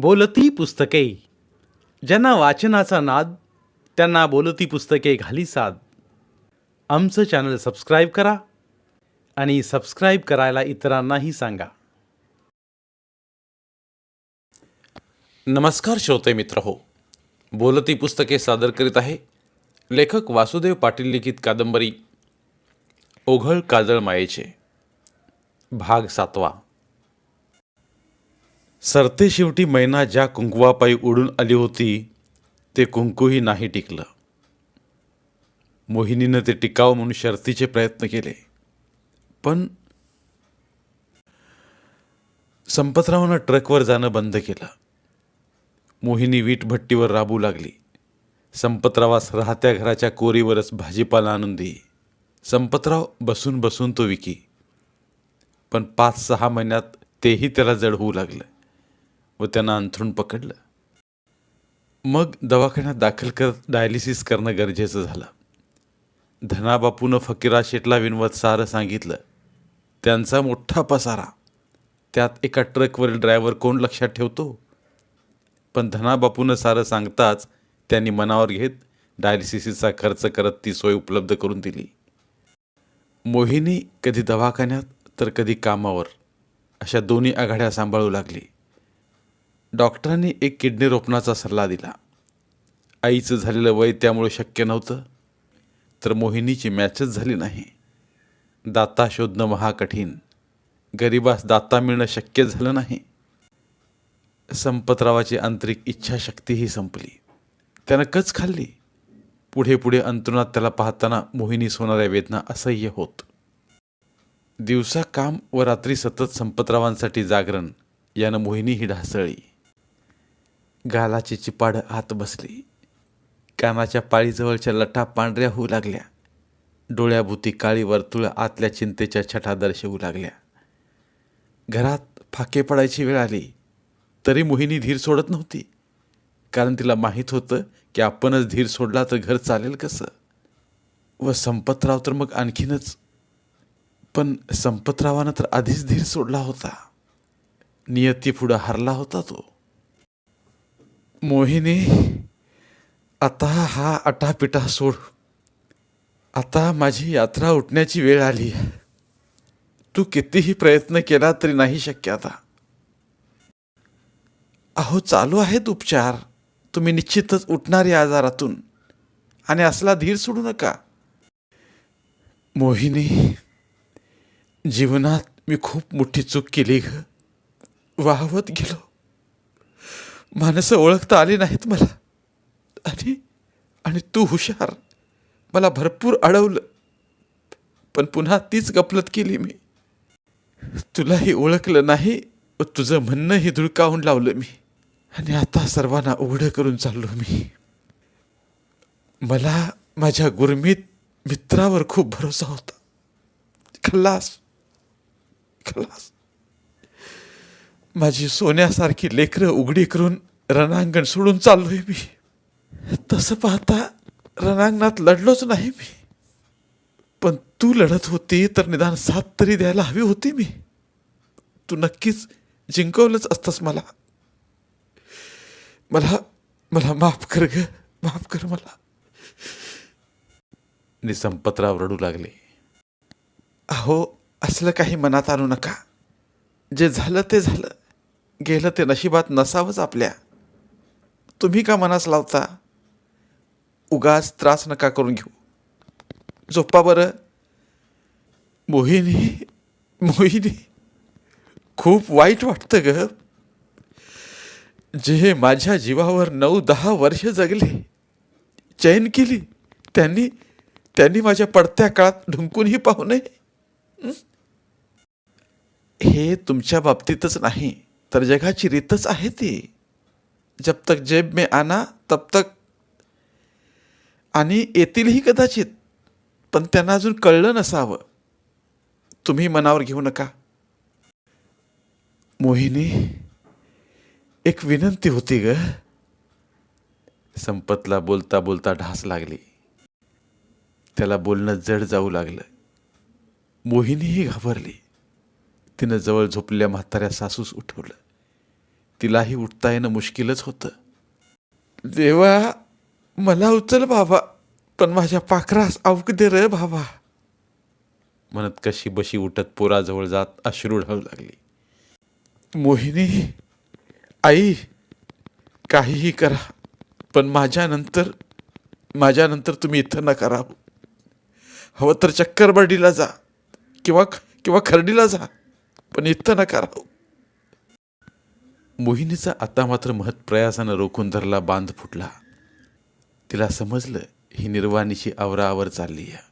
बोलती पुस्तके. ज्यांना वाचनाचा नाद त्यांना बोलती पुस्तके घाली साद. आमचं चॅनल सबस्क्राईब करा आणि सबस्क्राईब करायला इतरांनाही सांगा. नमस्कार श्रोते मित्र हो. बोलती पुस्तके सादर करीत आहे लेखक वासुदेव पाटील लिखित कादंबरी ओघळ काजळ मायेचे. भाग सातवा. सरते शेवटी मैना ज्या कुंकवापायी उडून आली होती ते कुंकूही नाही टिकलं. मोहिनीनं ते टिकावं म्हणून शर्तीचे प्रयत्न केले. पण संपतरावानं ट्रकवर जाणं बंद केलं. मोहिनी वीटभट्टीवर राबू लागली. संपतरावास राहत्या घराच्या कोरीवरच भाजीपाला आणून दे संपतराव बसून बसून तो विकी. पण पाच सहा महिन्यात तेही त्याला जड होऊ लागलं. व त्यांना अंथरूण पकडलं. मग दवाखान्यात दाखल करत डायलिसिस करणं गरजेचं झालं. धनाबापूनं फकीरा शेटला विनवत सारं सांगितलं त्यांचा मोठा पसारा. त्यात एका ट्रकवरील ड्रायव्हर कोण लक्षात ठेवतो? पण धनाबापूनं सारं सांगताच त्यांनी मनावर घेत डायलिसिसचा खर्च करत ती सोय उपलब्ध करून दिली. मोहिनी कधी दवाखान्यात तर कधी कामावर अशा दोन्ही आघाड्या सांभाळू लागली. डॉक्टरांनी एक किडनी रोपणाचा सल्ला दिला. आईचं झालेलं वय त्यामुळे शक्य नव्हतं तर मोहिनीची मॅचच झाली नाही. दाता शोधणं महाकठीण. गरिबास दाता मिळणं शक्य झालं नाही. संपतरावाची आंतरिक इच्छाशक्तीही संपली. त्यानं कच खाल्ली. पुढे पुढे अंतरुणात त्याला पाहताना मोहिनीस होणाऱ्या वेदना असह्य होत. दिवसा काम व रात्री सतत संपतरावांसाठी जागरण यानं मोहिनी ही ढासळली. गालाची चिपाड आत बसली. कानाच्या पाळीजवळच्या लटा पांढऱ्या होऊ लागल्या. डोळ्याभूती काळी वर्तुळं आतल्या चिंतेच्या छटा दर्शवू लागल्या. घरात फाके पडायची वेळ आली. तरी मोहिनी धीर सोडत नव्हती. कारण तिला माहीत होतं की आपणच धीर सोडला तर घर चालेल कसं? व संपतराव तर मग आणखीनच. पण संपतरावानं तर आधीच धीर सोडला होता. नियती पुढं हरला होता तो. मोहिनी आता हा अटापिटा सोड. आता माझी यात्रा उठण्याची वेळ आली. तू कितीही प्रयत्न केला तरी नाही शक्य आता. अहो चालू आहेत उपचार. तुम्ही निश्चितच उठणार या आजारातून. आणि असला धीर सोडू नका. मोहिनी जीवनात मी खूप मोठी चूक केली ग. वाहवत गेलो. माणसं ओळखता आली नाहीत मला. आणि आणि तू हुशार. मला भरपूर अडवलं. पण पुन्हा तीच गपलत केली मी. तुलाही ओळखलं नाही व तुझं म्हणणंही धुळकावून लावलं मी. आणि आता सर्वांना उघडं करून चाललो मी. मला माझ्या गुरमीत मित्रावर खूप भरोसा होता. खल्लास खल्लास माझी सोन्यासारखी लेकरं उघडी करून रणांगण सोडून चाललोय मी. तसं पाहता रणांगणात लढलोच नाही मी. पण तू लढत होती तर निदान साथ तरी द्यायला हवी होती मी. तू नक्कीच जिंकवलंच असतंस मला. मला मला माफ कर ग माफ कर मला. निसंपतराव रडू लागले. अहो असलं काही मनात आणू नका. जे झालं ते झालं. गेलं ते नशिबात नसावंच आपल्या. तुम्ही का मनास लावता? उगाच त्रास नका करून घेऊ. झोपा बरं. मोहिनी मोहिनी खूप वाईट वाटतं ग. जे माझ्या जीवावर नऊ दहा वर्ष जगले चैन केली त्यांनी त्यांनी माझ्या पडत्या काळात ढुंकूनही पाहू नये. हे तुमच्या बाबतीतच नाही तर जगाची रीतच आहे ती. जब तक जेब में आना तब तक आणि येतीलही कदाचित पण त्यांना अजून कळलं नसावं. तुम्ही मनावर घेऊ नका. मोहिनी एक विनंती होती ग. संपतला बोलता बोलता ढास लागली. त्याला बोलणं जड जाऊ लागलं. मोहिनीही घाबरली. तिनं जवळ झोपलेल्या म्हाताऱ्या सासूस उठवलं. तिलाही उठता येणं मुश्किलच होतं. देवा मला उचल बाबा पण माझ्या पाखरास अवक दे रे बाबा. म्हणत कशी बशी उठत पोराजवळ जात अश्रू ढळू लागली. मोहिनी आई काहीही करा पण माझ्यानंतर माझ्यानंतर तुम्ही इथं नका राहू. हवं तर चक्करबर्डीला जा किंवा किंवा खर्डीला जा पण इथं नका राहू. मोहिनीचा आता मात्र महत् प्रयासानं रोखून धरला बांध फुटला. तिला समजलं ही निर्वाणीची आवराआवर चालली आहे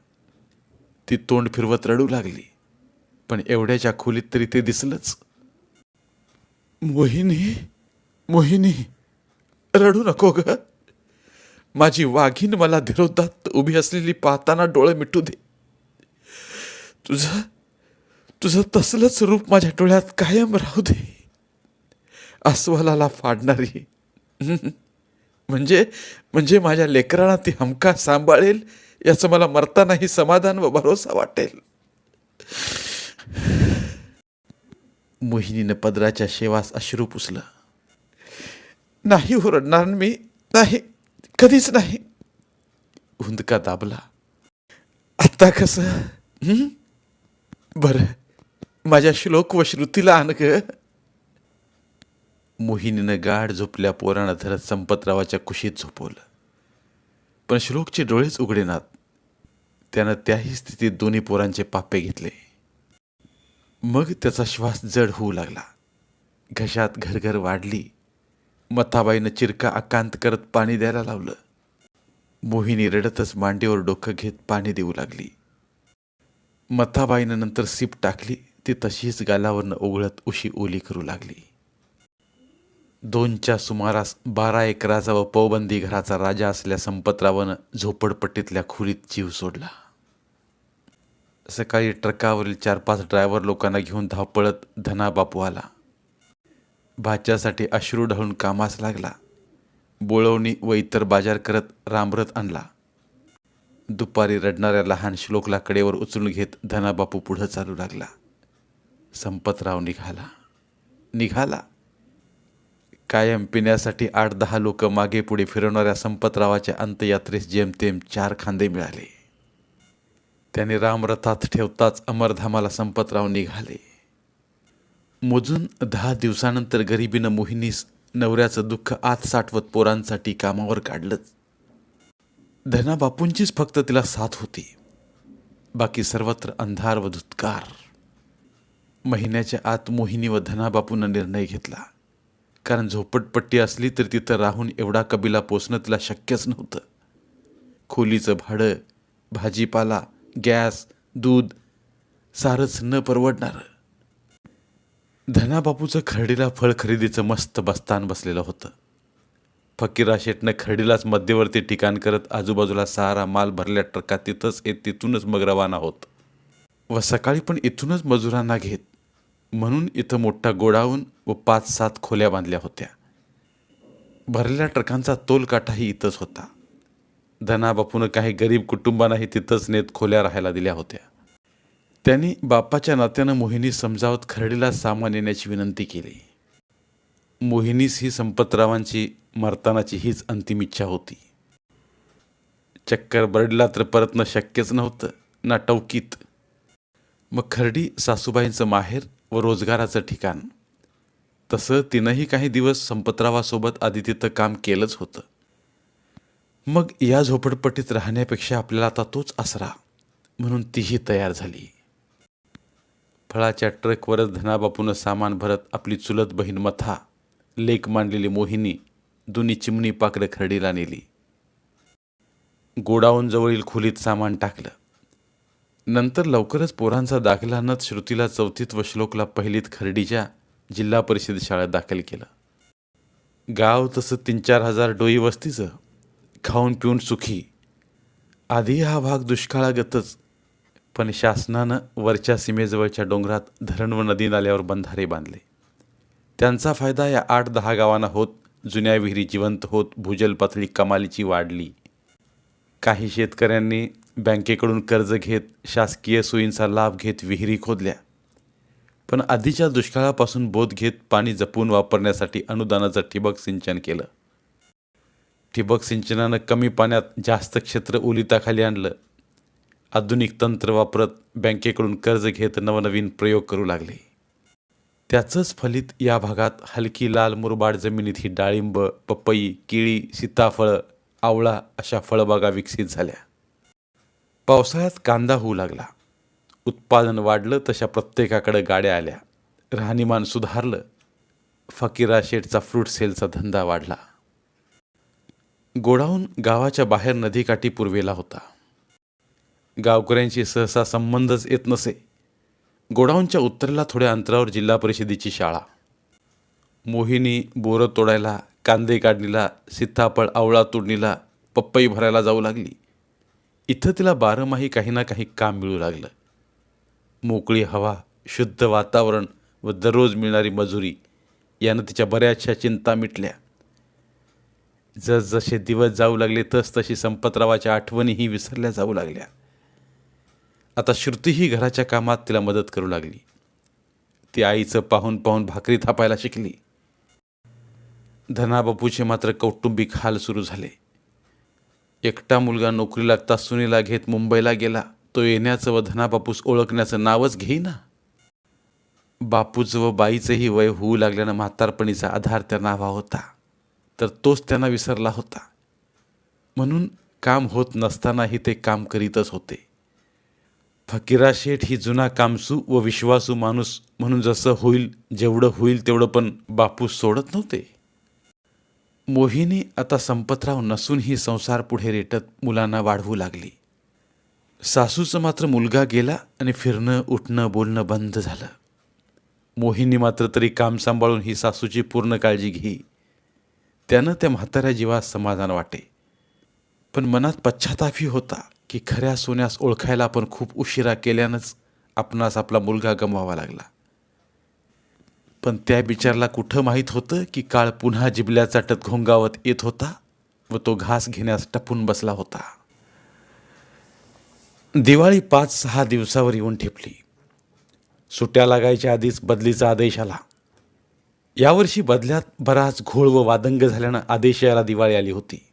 ती तोंड फिरवत रडू लागली पण एवढ्याच्या खोलीत तरी ते दिसलंच. मोहिनी मोहिनी रडू नको ग. माझी वाघीन मला धिरोधात उभी असलेली पाहताना डोळे मिटू दे. तुझं तुझं तसलंच रूप माझ्या डोळ्यात कायम राहू दे. अस्वलाला फाडणारी. म्हणजे म्हणजे माझ्या लेकरांना ती हमका सांभाळेल याचं मला मरतानाही समाधान व भरोसा वाटेल. मोहिनीनं पदराच्या शेवास अश्रू पुसलं. नाही ओरडणार मी नाही कधीच नाही. हुंदका दाबला. आत्ता कसं? बरं माझ्या श्लोक व श्रुतीला आण मोहिनीनं गाढ झोपल्या पोरानं धरत संपतरावाच्या कुशीत झोपवलं. पण श्लोकचे डोळेच उघडेनात त्यानं त्याही स्थितीत दोन्ही पोरांचे पापे घेतले. मग त्याचा श्वास जड होऊ लागला. घशात घरघर वाढली. मथाबाईनं चिरका आकांत करत पाणी द्यायला लावलं. मोहिनी रडतच मांडीवर डोकं घेत पाणी देऊ लागली. मथाबाईनं नंतर सीप टाकली. ती तशीच गालावरनं ओघळत उशी ओली करू लागली. दोनच्या सुमारास बारा एकराचा व पौबंदी घराचा राजा असल्या संपतरावानं झोपडपट्टीतल्या खोलीत जीव सोडला. सकाळी ट्रकावरील चार पाच ड्रायव्हर लोकांना घेऊन धावपळत धना बापू आला. भाच्यासाठी अश्रू ढळून कामास लागला. बोळवणी व इतर बाजार करत रामरथ आणला. दुपारी रडणाऱ्या लहान श्लोकला कडेवर उचलून घेत धनाबापू पुढं चालू लागला. संपतराव निघाला. निघाला. कायम पिण्यासाठी आठ दहा लोक मागे पुढे फिरवणाऱ्या संपतरावाच्या अंत्ययात्रेस जेमतेम चार खांदे मिळाले. त्याने रामरथात ठेवताच अमरधामाला संपतराव निघाले. मोजून दहा दिवसानंतर गरिबीनं मोहिनीस नवऱ्याचं दुःख आत साठवत पोरांसाठी कामावर काढलंच धनाबापूंचीच फक्त तिला साथ होती. बाकी सर्वत्र अंधार व धुतकार. महिन्याच्या आत मोहिनी व धनाबापूंना निर्णय घेतला. कारण झोपटपट्टी असली तर तिथं राहून एवढा कबिला पोचणं तिला शक्यच नव्हतं. खोलीचं भाडं भाजीपाला गॅस दूध सारंच न परवडणारं. धनाबापूचं खर्डीला फळ खरेदीचं मस्त बस्तान बसलेलं होतं. फकीरा शेटनं खरडीलाच मध्यवर्ती ठिकाण करत आजूबाजूला सारा माल भरल्या ट्रकात तिथंच येत तिथूनच मग रवाना होत. व सकाळी पण इथूनच मजुरांना घेत. म्हणून इथं मोठा गोडाऊन व पाच सात खोल्या बांधल्या होत्या. भरलेल्या ट्रकांचा तोलकाठाही इथंच होता. धनाबापूनं काही गरीब कुटुंबांनाही तिथंच नेत खोल्या राहायला दिल्या होत्या. त्यांनी बापाच्या नात्यानं मोहिनी समजावत खर्डीला सामान येण्याची विनंती केली. मोहिनीस ही संपतरावांची मरतानाची हीच अंतिम इच्छा होती. चक्कर बरडला तर परतणं शक्यच नव्हतं ना टौकीत मग खर्डी सासूबाईंचं माहेर व रोजगाराचं ठिकाण. तसं तिनंही काही दिवस संपतरावासोबत आधी तिथं काम केलंच होतं. मग या झोपडपट्टीत राहण्यापेक्षा आपल्याला आता तोच आसरा म्हणून तीही तयार झाली. फळाच्या ट्रकवरच धनाबापून सामान भरत आपली चुलत बहीण मथा लेक मांडलेली मोहिनी दोन्ही चिमणी पाकडं खरडीला नेली. गोडाऊन जवळील खोलीत सामान टाकलं. नंतर लवकरच पोरांचा दाखला श्रुतीला चौथीत व श्लोकला पहिलीत खर्डीच्या जिल्हा परिषद शाळेत दाखल केलं. गाव तसं तीन चार हजार डोई वस्तीचं खाऊन पिऊन सुखी. आधी हा भाग दुष्काळागतच पण शासनानं वरच्या सीमेजवळच्या डोंगरात धरण व नदी नाल्यावर बंधारे बांधले. त्यांचा फायदा या आठ दहा गावांना होत जुन्या विहिरी जिवंत होत भूजल पातळी कमालीची वाढली. काही शेतकऱ्यांनी बँकेकडून कर्ज घेत शासकीय सोयींचा लाभ घेत विहिरी खोदल्या. पण आधीच्या दुष्काळापासून बोध घेत पाणी जपून वापरण्यासाठी अनुदानाचं ठिबक सिंचन केलं. ठिबक सिंचनानं कमी पाण्यात जास्त क्षेत्र ओलिताखाली आणलं. आधुनिक तंत्र वापरत बँकेकडून कर्ज घेत नवनवीन प्रयोग करू लागले. त्याचंच फलित या भागात हलकी लाल मुरबाड जमिनीत ही डाळिंब पपई केळी सीताफळं आवळा अशा फळबागा विकसित झाल्या. पावसाळ्यात कांदा होऊ लागला. उत्पादन वाढलं तशा प्रत्येकाकडे गाड्या आल्या. राहणीमान सुधारलं. फकीरा शेठचा फ्रूट सेलचा धंदा वाढला. गोडाऊन गावाच्या बाहेर नदीकाठी पूर्वेला होता. गावकऱ्यांशी सहसा संबंधच येत नसे. गोडाऊनच्या उत्तरेला थोड्या अंतरावर जिल्हा परिषदेची शाळा. मोहिनी बोरं तोडायला कांदे काढणीला सीताफळ आवळा तोडणीला पप्पई भरायला जाऊ लागली. इथं तिला बारमाही काही ना काही काम मिळू लागलं. मोकळी हवा शुद्ध वातावरण व दररोज मिळणारी मजुरी यानं तिच्या बऱ्याचशा चिंता मिटल्या. जसजसे दिवस जाऊ लागले तस तशी संपतरावाच्या आठवणीही विसरल्या जाऊ लागल्या. आता श्रुतीही घराच्या कामात तिला मदत करू लागली. ती आईचं पाहून पाहून भाकरी थापायला शिकली. धनाबापूचे मात्र कौटुंबिक हाल सुरू झाले. एकटा मुलगा नोकरी लागता सुनीला घेत मुंबईला गेला. तो येण्याचं व धनाबापूस ओळखण्याचं नावच घेईना. बापूचं व बाईचंही वय होऊ लागल्यानं म्हातारपणीचा आधार त्या नावा होता. तर तोच त्यांना विसरला होता. म्हणून काम होत नसतानाही ते काम करीतच होते. फकीरा शेठ ही जुना कामसू व विश्वासू माणूस म्हणून जसं होईल जेवढं होईल तेवढं पण बापूस सोडत नव्हते. मोहिनी आता संपतराव नसूनही संसार पुढे रेटत मुलांना वाढवू लागली. सासूचं मात्र मुलगा गेला आणि फिरणं उठणं बोलणं बंद झालं. मोहिनी मात्र तरी काम सांभाळून ही सासूची पूर्ण काळजी घेई त्यानं त्या म्हाताऱ्या जीवास समाधान वाटे. पण मनात पश्चातापही होता की खऱ्या सोन्यास ओळखायला आपण खूप उशिरा केल्यानंच आपणास आपला मुलगा गमवावा लागला. पण त्या बिचारला कुठं माहीत होतं की काळ पुन्हा जिबल्या चाटत घोंगावत येत होता व तो घास घेण्यास टपून बसला होता. दिवाळी पाच सहा दिवसावर येऊन ठेपली. सुट्या लागायच्या आधीच बदलीचा आदेश आला. यावर्षी बदल्यात बराच घोळ व वादंग झाल्यानं आदेश यायला दिवाळी आली होती.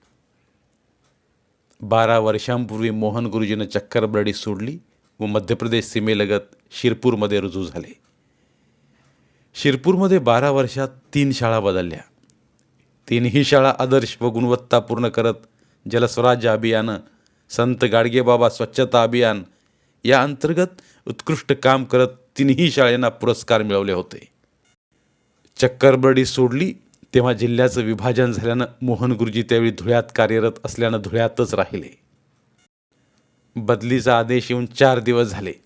बारा वर्षांपूर्वी मोहन गुरुजीनं चक्करबरडी सोडली व मध्य प्रदेश सीमेलगत शिरपूरमध्ये रुजू झाले. शिरपूरमध्ये बारा वर्षात तीन शाळा बदलल्या. तीनही शाळा आदर्श व गुणवत्तापूर्ण करत जलस्वराज्य अभियान संत गाडगेबाबा स्वच्छता अभियान या अंतर्गत उत्कृष्ट काम करत तीनही शाळांना पुरस्कार मिळवले होते. चक्करबर्डी सोडली तेव्हा जिल्ह्याचं विभाजन झाल्यानं मोहन गुरुजी त्यावेळी धुळ्यात कार्यरत असल्यानं धुळ्यातच राहिले. बदलीचा आदेश येऊन चार दिवस झाले.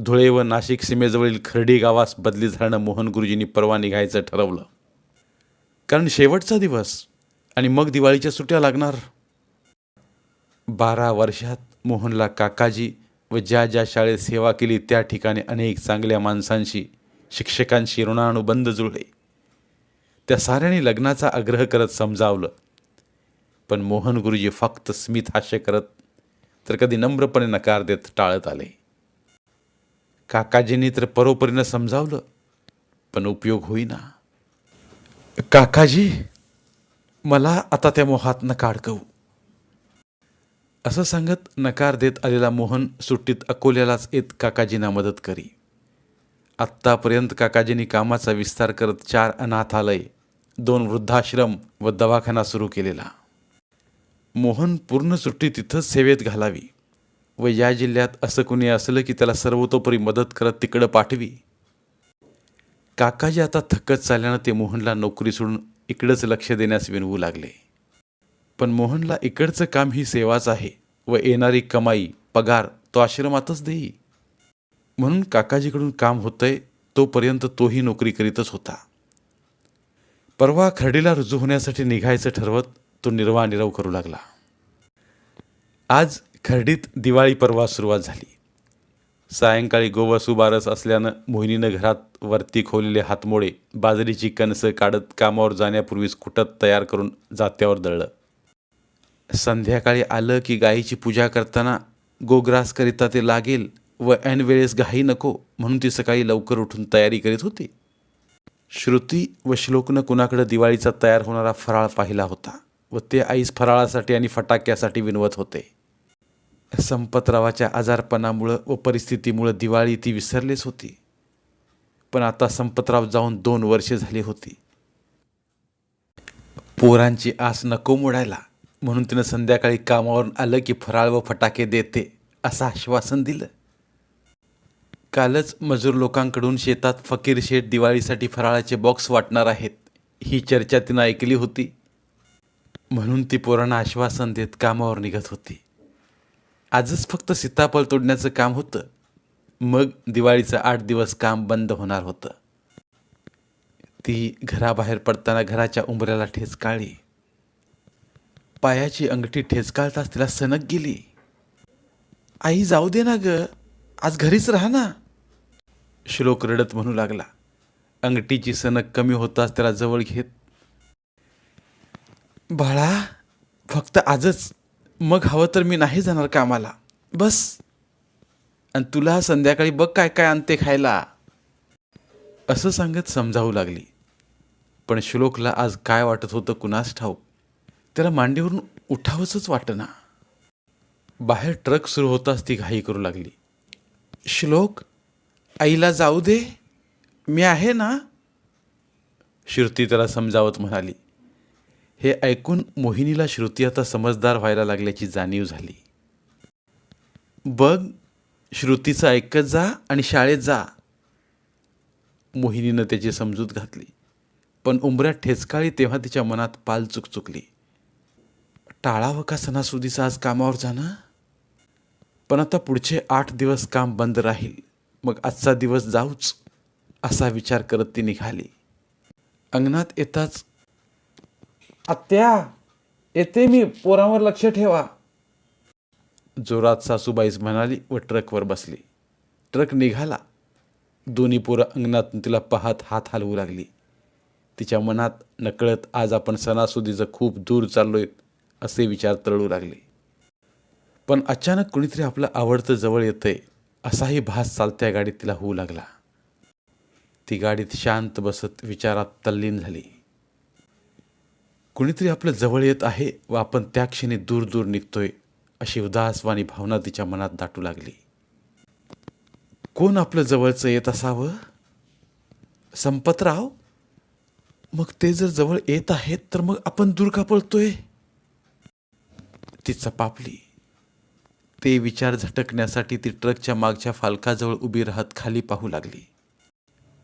धुळे व नाशिक सीमेजवळील खर्डी गावास बदली झाल्यानं मोहन गुरुजींनी परवा निघायचं ठरवलं. कारण शेवटचा दिवस आणि मग दिवाळीच्या सुट्या लागणार. बारा वर्षात मोहनला काकाजी व ज्या ज्या शाळेत सेवा केली त्या ठिकाणी अनेक चांगल्या माणसांशी शिक्षकांशी ऋणानुबंध जुळले. त्या साऱ्यांनी लग्नाचा आग्रह करत समजावलं. पण मोहन गुरुजी फक्त स्मित हास्य करत तर कधी नम्रपणे नकार देत टाळत आले. काकाजींनी तर परोपरीनं समजावलं पण उपयोग होईना. काकाजी मला आता त्या मोहात नका अडकवू असं सांगत नकार देत आलेला मोहन सुट्टीत अकोल्यालाच येत काकाजींना मदत करी. आत्तापर्यंत काकाजींनी कामाचा विस्तार करत चार अनाथालय दोन वृद्धाश्रम व दवाखाना सुरू केलेला. मोहन पूर्ण सुट्टी तिथंच सेवेत घालावी. व या जिल्ह्यात असं कुणी असलं की त्याला सर्वतोपरी मदत करत तिकडं पाठवी. काकाजी आता थकत चालल्यानं ते मोहनला नोकरी सोडून इकडंच लक्ष देण्यास विनवू लागले. पण मोहनला इकडचं काम ही सेवाच आहे व येणारी कमाई पगार तो आश्रमातच देई. म्हणून काकाजीकडून काम होतंय तोपर्यंत तोही नोकरी करीतच होता. परवा खर्डीला रुजू होण्यासाठी निघायचं ठरवत तो निर्वा निरव करू लागला. आज खर्डीत दिवाळी पर्वा सुरुवात झाली. सायंकाळी गोवसू बारस असल्यानं मोहिनीनं घरात वरती खोललेले हातमोडे बाजरीची कणसं काढत कामावर जाण्यापूर्वीच कुटत तयार करून जात्यावर दळलं. संध्याकाळी आलं की गायीची पूजा करताना गोग्रास करिता ते लागेल व ऐन वेळेस घाई नको म्हणून ती सकाळी लवकर उठून तयारी करीत होती. श्रुती व श्लोकनं कुणाकडे दिवाळीचा तयार होणारा फराळ पाहिला होता व ते आईस फराळासाठी आणि फटाक्यासाठी विनवत होते. संपतरावाच्या आजारपणामुळं व परिस्थितीमुळं दिवाळी ती विसरलीच होती. पण आता संपतराव जाऊन दोन वर्षे झाली होती. पोरांची आस नको मोडायला म्हणून तिनं संध्याकाळी कामावरून आलं की फराळ व फटाके देते असं आश्वासन दिलं. कालच मजूर लोकांकडून शेतात फकीर शेठ दिवाळीसाठी फराळाचे बॉक्स वाटणार आहेत ही चर्चा तिनं ऐकली होती. म्हणून ती पोरांना आश्वासन देत कामावर निघत होती. आजच फक्त सीताफळ तोडण्याचं काम होतं. मग दिवाळीचं आठ दिवस काम बंद होणार होतं. ती घराबाहेर पडताना घराच्या उंबऱ्याला ठेचकाळली पायाची अंगठी ठेचकाळताच तिला सनक गेली. आई जाऊ दे ना ग. आज घरीच राहा ना. श्लोक रडत म्हणू लागला. अंगठीची सनक कमी होताच त्याला जवळ घेत. बाळा फक्त आजच. मग हवं तर मी नाही जाणार कामाला. बस. आणि तुला संध्याकाळी बघ काय काय आणते खायला. असं सांगत समजावू लागली. पण श्लोकला आज काय वाटत होतं कुणास ठाऊक? त्याला मांडीवरून उठावंच वाटना. बाहेर ट्रक सुरू होताच ती घाई करू लागली. श्लोक आईला जाऊ दे. मी आहे ना? श्रुती त्याला समजावत म्हणाली. हे ऐकून मोहिनीला श्रुती आता समजदार व्हायला लागल्याची जाणीव झाली. बघ श्रुतीचं ऐकत जा आणि शाळेत जा. मोहिनीनं त्याची समजूत घातली. पण उंबऱ्यात ठेचकाळी तेव्हा तिच्या मनात पाल चुकचुकली. टाळावं का सणासुदीचं आज कामावर जाणं? पण आता पुढचे आठ दिवस काम बंद राहील. मग आजचा दिवस जाऊच असा विचार करत ती निघाली. अंगणात येताच आत्या येते मी. पोरांवर लक्ष ठेवा. जोरात सासूबाईच म्हणाली व ट्रकवर बसली. ट्रक निघाला. दोन्ही पोरं अंगणातून तिला पाहत हात हलवू लागली. तिच्या मनात नकळत आज आपण सणासुदीचं खूप दूर चाललोय असे विचार तळू लागले. पण अचानक कुणीतरी आपलं आवडतं जवळ येतंय असाही भास चालत्या गाडीत तिला होऊ लागला. ती गाडीत शांत बसत विचारात तल्लीन झाली. कुणीतरी आपलं जवळ येत आहे व आपण त्या क्षणी दूर दूर निघतोय अशी उदासवाणी भावना तिच्या मनात दाटू लागली. कोण आपलं जवळचं येत असावं? संपतराव? मग ते जर जवळ येत आहेत तर मग आपण दूर का पळतोय? ती चपापली. ते विचार झटकण्यासाठी ती ट्रकच्या मागच्या फालकाजवळ उभी राहत खाली पाहू लागली.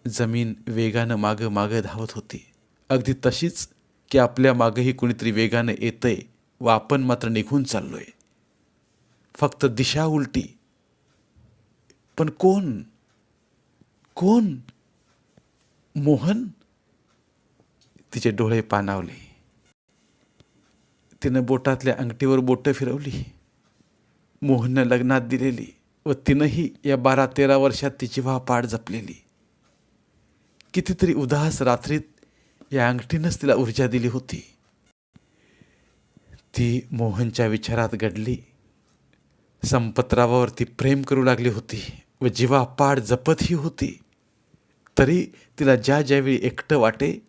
जमीन वेगानं मागं मागं धावत होती. अगदी तशीच की आपल्या मागेही कुणीतरी वेगानं येतंय व आपण मात्र निघून चाललोय. फक्त दिशा उलटी. पण कोण? कोण? मोहन? तिचे डोळे पाणावले. तिनं बोटातल्या अंगठीवर बोटं फिरवली. मोहननं लग्नात दिलेली व तिनंही या बारा तेरा वर्षात तिची व्हा पाड जपलेली. कितीतरी उदास रात्रीत या अंगठीनंच तिला ऊर्जा दिली होती. ती मोहनच्या विचारात घडली संपतरावावर ती प्रेम करू लागली होती व जीवा पाड जपतही होती. तरी तिला ज्या ज्यावेळी एकटं वाटे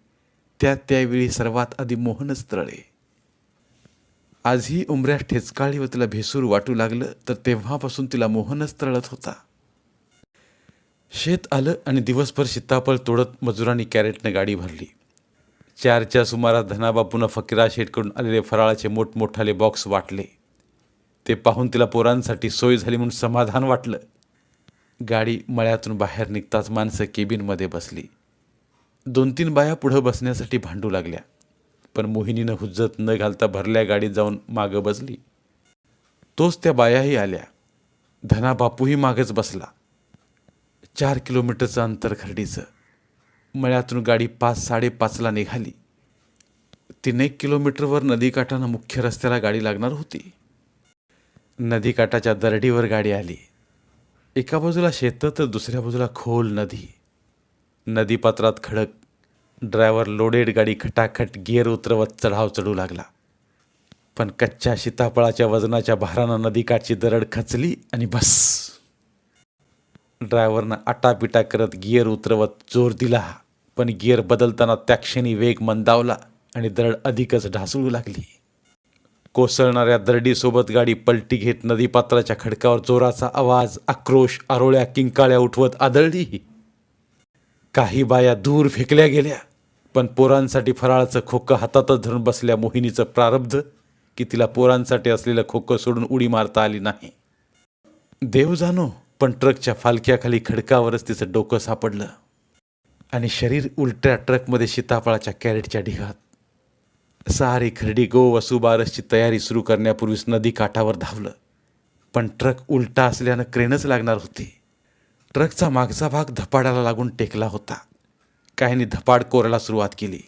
त्या त्यावेळी सर्वात आधी मोहनच तळले. आजही उमऱ्यात ठेचकाळी व तिला भेसूर वाटू लागलं तर तेव्हापासून तिला मोहनच तळत होता. शेत आलं आणि दिवसभर सीताफळ तोडत मजुरांनी कॅरेटनं गाडी भरली. चारच्या सुमारास धनाबापूनं फकीरा शेठकडून आलेले फराळाचे मोठमोठाले बॉक्स वाटले. ते पाहून तिला पोरांसाठी सोय झाली म्हणून समाधान वाटलं. गाडी मळ्यातून बाहेर निघताच माणसं केबिनमध्ये बसली. दोन तीन बाया पुढं बसण्यासाठी भांडू लागल्या. पण मोहिनीनं हुज्जत न घालता भरल्या गाडीत जाऊन मागं बसली. तोच त्या बायाही आल्या. धना बापूही मागच बसला. चार किलोमीटरचं अंतर खर्डीचं. मळ्यातून गाडी पाच साडेपाचला निघाली. तीन एक किलोमीटरवर नदीकाठानं मुख्य रस्त्याला गाडी लागणार होती. नदीकाठाच्या दरडीवर गाडी आली. एका बाजूला शेतं तर दुसऱ्या बाजूला खोल नदी. नदीपात्रात खडक. ड्रायव्हर लोडेड गाडी खटाखट गिअर उतरवत चढाव चढू लागला. पण कच्च्या सीताफळाच्या वजनाच्या भारानं नदीकाठची दरड खचली आणि बस. ड्रायव्हरनं आटापिटा करत गिअर उतरवत जोर दिला. पण गिअर बदलताना त्या क्षणी वेग मंदावला आणि दरड अधिकच ढासळू लागली. कोसळणाऱ्या दरडीसोबत गाडी पलटी घेत नदीपात्राच्या खडकावर जोराचा आवाज आक्रोश आरोळ्या किंकाळ्या उठवत आदळली. काही बाया दूर फेकल्या गेल्या पण पोरांसाठी फराळाचं खोकं हातातच धरून बसल्या मोहिनीचं प्रारब्ध की तिला पोरांसाठी असलेलं खोकं सोडून उडी मारता आली नाही. देव जाणो पण ट्रकच्या फालक्याखाली खडकावरच तिचं डोकं सापडलं. आणि शरीर उलट्या ट्रकमध्ये सीताफळाच्या कॅरेटच्या ढिगात. सारी खरडी गो वसुबारसची तयारी सुरू करण्यापूर्वीच नदी काठावर धावलं. पण ट्रक उलटा असल्यानं क्रेनच लागणार होती. ट्रकचा मागचा भाग धपाडाला लागून टेकला होता. काहींनी धपाड कोरायला सुरुवात केली.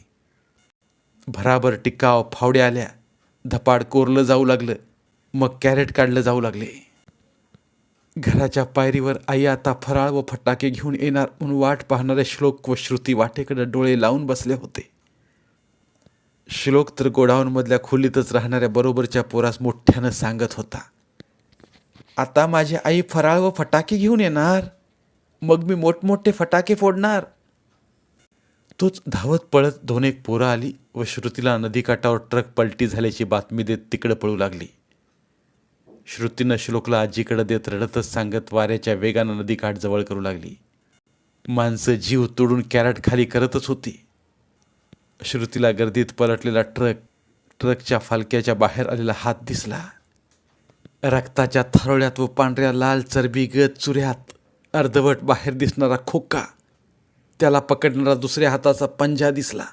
भराभर टिकाव फावड्या आल्या. धपाड कोरलं जाऊ लागलं. मग कॅरेट काढलं जाऊ लागले. घराच्या पायरीवर आई आता फराळ व फटाके घेऊन येणार म्हणून वाट पाहणारे श्लोक व श्रुती वाटेकडे डोळे लावून बसले होते. श्लोक तर गोडाऊनमधल्या खोलीतच राहणाऱ्या बरोबरच्या पोरास मोठ्यानं सांगत होता आता माझी आई फराळ व फटाके घेऊन येणार. मग मी मोठमोठे फटाके फोडणार. तोच धावत पळत दोन एक पोरं आली व श्रुतीला नदीकाठावर ट्रक पलटी झाल्याची बातमी देत तिकडं पळू लागली. श्रुतीनं श्लोकला आजीकडे देत रडतच सांगत वाऱ्याच्या वेगानं नदीकाठ जवळ करू लागली. माणसं जीव तोडून कॅरेट खाली करतच होती. श्रुतीला गर्दीत पलटलेला ट्रक ट्रकच्या फालक्याच्या बाहेर आलेला हात दिसला. रक्ताच्या थरोळ्यात व पांढऱ्या लाल चरबीगत चुऱ्यात अर्धवट बाहेर दिसणारा खोका त्याला पकडणारा दुसऱ्या हाताचा पंजा दिसला.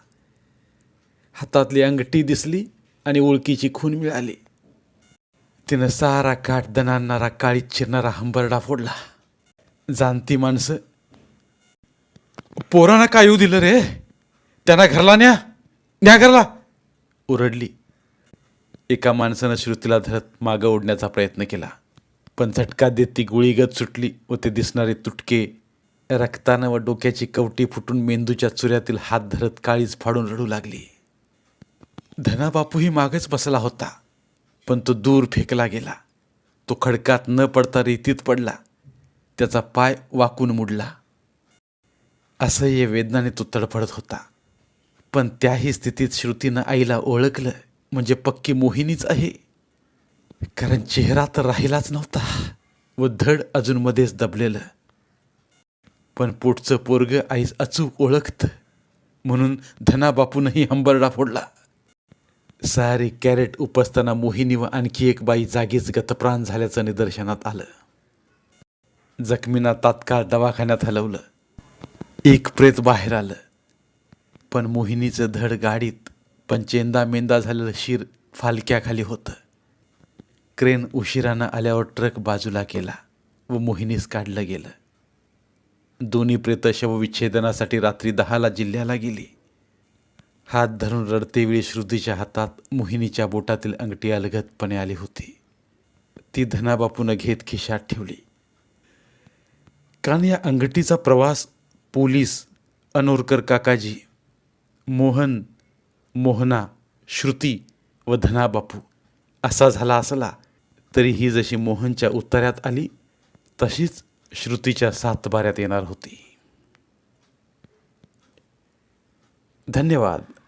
हातातली अंगठी दिसली आणि ओळखीची खून मिळाली. तिनं सारा काठ दणाणणारा काळीत चिरणारा हंबरडा फोडला. जाणती माणसं. पोरांना काय येऊ दिलं रे? त्यांना घरला न्या. न्या घरला. ओरडली. एका माणसानं श्रुतीला धरत मागं ओढण्याचा प्रयत्न केला. पण झटका देत ती गुळीगत सुटली व ते दिसणारे तुटके रक्तानं व डोक्याची कवटी फुटून मेंदूच्या चुऱ्यातील हात धरत काळीच फाडून रडू लागली. धनाबापूही मागच बसला होता. पण तो दूर फेकला गेला. तो खडकात न पडता रेतीत पडला. त्याचा पाय वाकून मुडला. असह्य वेदनाने तो तडफडत होता. पण त्याही स्थितीत श्रुतीनं आईला ओळखलं म्हणजे पक्की मोहिनीच आहे. कारण चेहरा तर राहिलाच नव्हता व धड अजून मध्येच दबलेलं. पण पोटचं पोरग आईस अचूक ओळखतं म्हणून धनाबापूनही हंबरडा फोडला. सारी कॅरेट उपसताना मोहिनी व आणखी एक बाई जागीच गतप्राण झाल्याचं निदर्शनात आलं. जखमींना तात्काळ दवाखान्यात हलवलं. एक प्रेत बाहेर आलं. पण मोहिनीचं धड गाडीत पण चेंदा मेंदा झालेलं शिर फालक्याखाली होतं. क्रेन उशिरानं आल्यावर ट्रक बाजूला केला व मोहिनीस काढलं गेलं. दोन्ही प्रेत शवविच्छेदनासाठी रात्री दहाला जिल्ह्याला गेली. हात धरून रडतेवेळी श्रुतीच्या हातात मोहिनीच्या बोटातील अंगठी अलगदपणे आली होती. ती धनाबापूनं घेत खिशात ठेवली. कारण या अंगठीचा प्रवास पोलीस अनोरकर काकाजी मोहन मोहना श्रुती व धनाबापू असा झाला असला तरी ही जशी मोहनच्या उत्तरात आली तशीच श्रुतीच्या सातबाऱ्यात येणार होती. धन्यवाद.